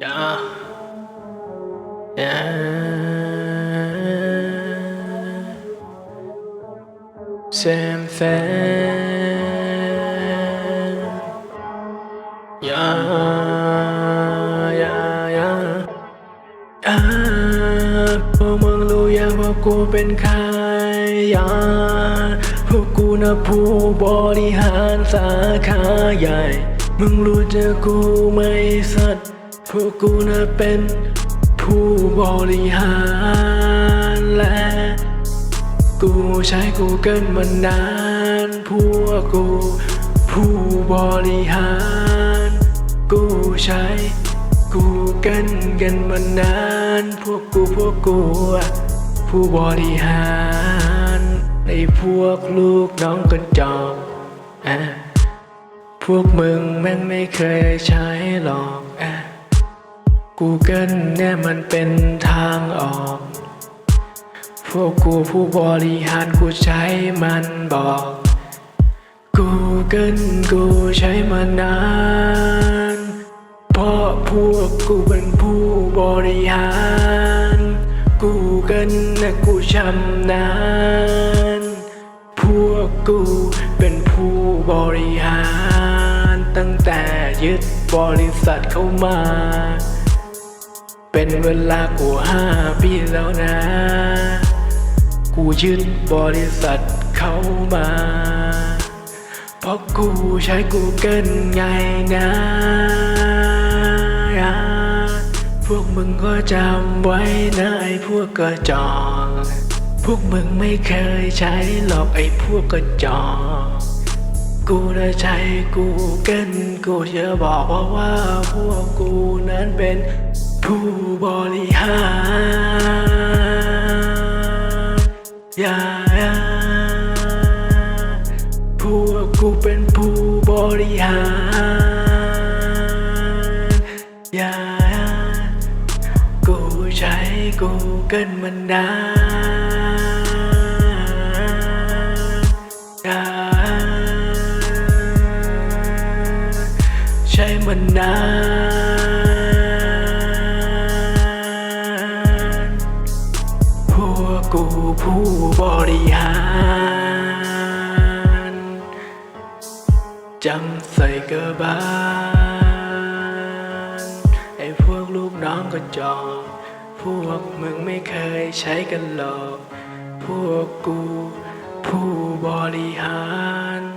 Yeah. Yeah. Same thing. Yeah. Yeah. Yeah. อ่าพวกมึงรู้ยังว่ากูเป็นใครอ่าพวกกูนะผู้บริหารสาขาใหญ่ มึงรู้จักกูไหมสัตว์ พวกกูน่ะเป็นผู้บริหารและกูใช้กูเกินมานาน พวกกู ผู้บริหาร กูใช้กูเกินกันมานาน พวกกูพวกกู ผู้บริหารในพวกลูกน้องกันจอกอะพวกมึงแม่งไม่เคยใช้หรอกอะ กูเกิลเนี่ยมันเป็นทางออก พวกกูผู้บริหารกูใช้มันบอกกูเกินกูใช้มานาน เพราะพวกกูเป็นผู้บริหารกูเกินนะกูชำนาญ พวกกูเป็นผู้บริหาร ตั้งแต่ยึดบริษัทเข้ามา เป็นเวลากูห้าปีแล้วนะ กูยึดบริษัทเขามา เพราะกูใช้กูเกินไงนะ พวกมึงก็จำไว้นะไอ้พวกกระจอกพวกมึงไม่เคยใช้หรอกไอ้พวกกระจอก กูนใช้กูเกินกูจะบอกว่าว่าพวกกูนั้นเป็นผู้บริหารอย่าพวกกูเป็นผู้บริหารอย่ากูใช้กูเกินมันนา มันนานพวกกูผู้บริหารจำใส่กระบาลไอ้พวกลูกน้องก็จอก พวกมึงไม่เคยใช้กันหรอก พวกกูผู้บริหาร